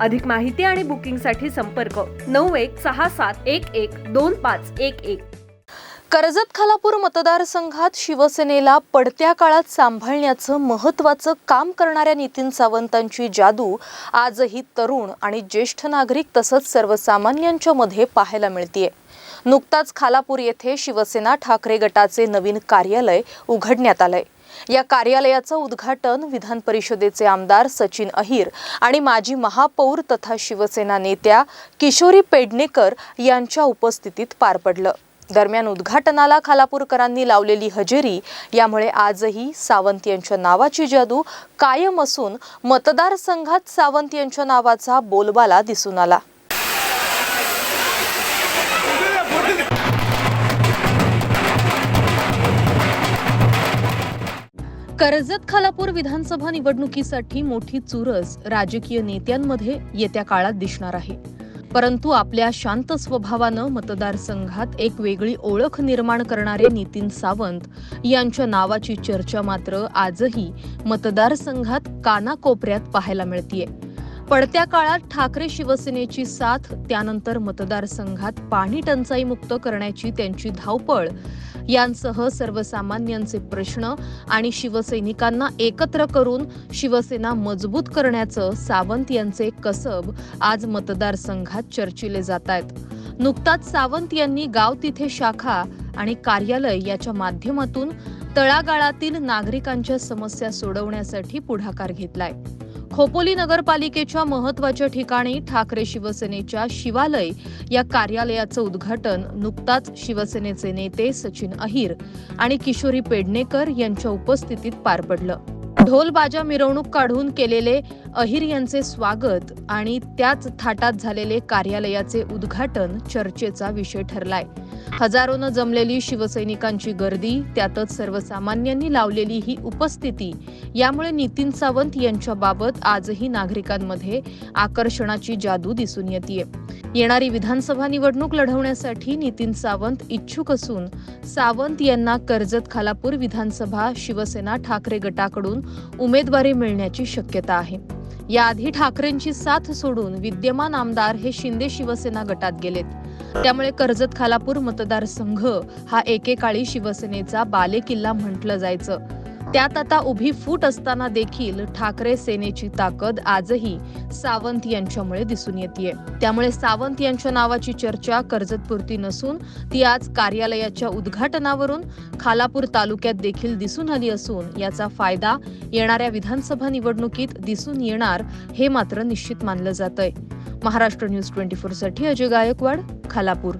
अधिक माहिती आणि बुकिंगसाठी संपर्क नऊ एक सहा सात एक एक दोन पाच एक एक. कर्जत खालापूर मतदारसंघात शिवसेनेला पडत्या काळात सांभाळण्याचं महत्त्वाचं काम करणाऱ्या नितीन सावंतांची जादू आजही तरुण आणि ज्येष्ठ नागरिक तसंच सर्वसामान्यांच्या मध्ये पाहायला मिळतीये. नुकताच खालापूर येथे शिवसेना ठाकरे गटाचे नवीन कार्यालय उघडण्यात आलंय. या कार्यालयाचं उद्घाटन विधान परिषदेचे आमदार सचिन अहिर आणि माजी महापौर तथा शिवसेना नेत्या किशोरी पेडणेकर यांच्या उपस्थितीत पार पडलं. दरम्यान उद्घाटनाला खालापूरकरांनी लावलेली हजेरी यामुळे आजही सावंत यांच्या नावाची जादू कायम असून मतदारसंघात सावंत यांच्या नावाचा बोलबाला दिसून आला. कर्जत खालापूर विधानसभा निवडणुकीसाठी मोठी चुरस राजकीय नेत्यांमध्ये येत्या काळात दिसणार आहे. परंतु आपल्या शांत स्वभावानं मतदारसंघात एक वेगळी ओळख निर्माण करणारे नितीन सावंत यांच्या नावाची चर्चा मात्र आजही मतदारसंघात कानाकोपऱ्यात पाहायला मिळतीये. पडत्या काळात ठाकरे शिवसेनेची साथ त्यानंतर मतदारसंघात पाणी टंचाई मुक्त करण्याची त्यांची धावपळ. यांसह सर्वसामान्यांचे प्रश्न आणि शिवसैनिकांना एकत्र करून शिवसेना मजबूत करण्याचं सावंत यांचे कसब आज मतदारसंघात चर्चिले जात आहेत. नुकताच सावंत यांनी गाव तिथे शाखा आणि कार्यालय याच्या माध्यमातून तळागाळातील नागरिकांच्या समस्या सोडवण्यासाठी पुढाकार घेतलाय. खोपोली नगरपालिकेच्या महत्त्वाच्या ठिकाणी ठाकरे शिवसेनेच्या शिवालय या कार्यालयाचं उद्घाटन नुकताच शिवसेनेचे नेते सचिन अहिर आणि किशोरी पेडणेकर यांच्या उपस्थितीत पार पडलं. ढोलबाजा मिरवणूक काढून केलेले अहिर यांचे स्वागत आणि त्याच थाटात झालेले कार्यालयाचे उद्घाटन चर्चेचा विषय ठरलाय. हजारोनं जमलेली शिवसैनिकांची गर्दी त्यातच सर्वसामान्यांनी लावलेली ही उपस्थिती यामुळे नितीन सावंत यांच्याबाबत आजही नागरिकांमध्ये आकर्षणाची जादू दिसून येते येणारी विधानसभा निवडणूक लढवण्यासाठी नितीन सावंत इच्छुक असून सावंत यांना कर्जत खालापूर विधानसभा शिवसेना ठाकरे गटाकडून उमेदवारी मिळण्याची शक्यता आहे. याआधी ठाकरेंची साथ सोडून विद्यमान आमदार हे शिंदे शिवसेना गटात गेलेत. त्यामुळे कर्जत खालापूर मतदारसंघ हा एकेकाळी शिवसेनेचा बालेकिल्ला म्हटलं जायचं. त्यात आता उभी फूट असताना देखील ठाकरे सेनेची ताकद आजही सावंत यांच्यामुळे दिसून येते त्यामुळे सावंत यांच्या नावाची चर्चा कर्जतपुरती नसून ती आज कार्यालयाच्या उद्घाटनावरून खालापूर तालुक्यात देखील दिसून आली असून याचा फायदा येणाऱ्या विधानसभा निवडणुकीत दिसून येणार हे मात्र निश्चित मानलं जात आहे महाराष्ट्र न्यूज ट्वेंटी फोरसाठी अजय गायकवाड खालापूर.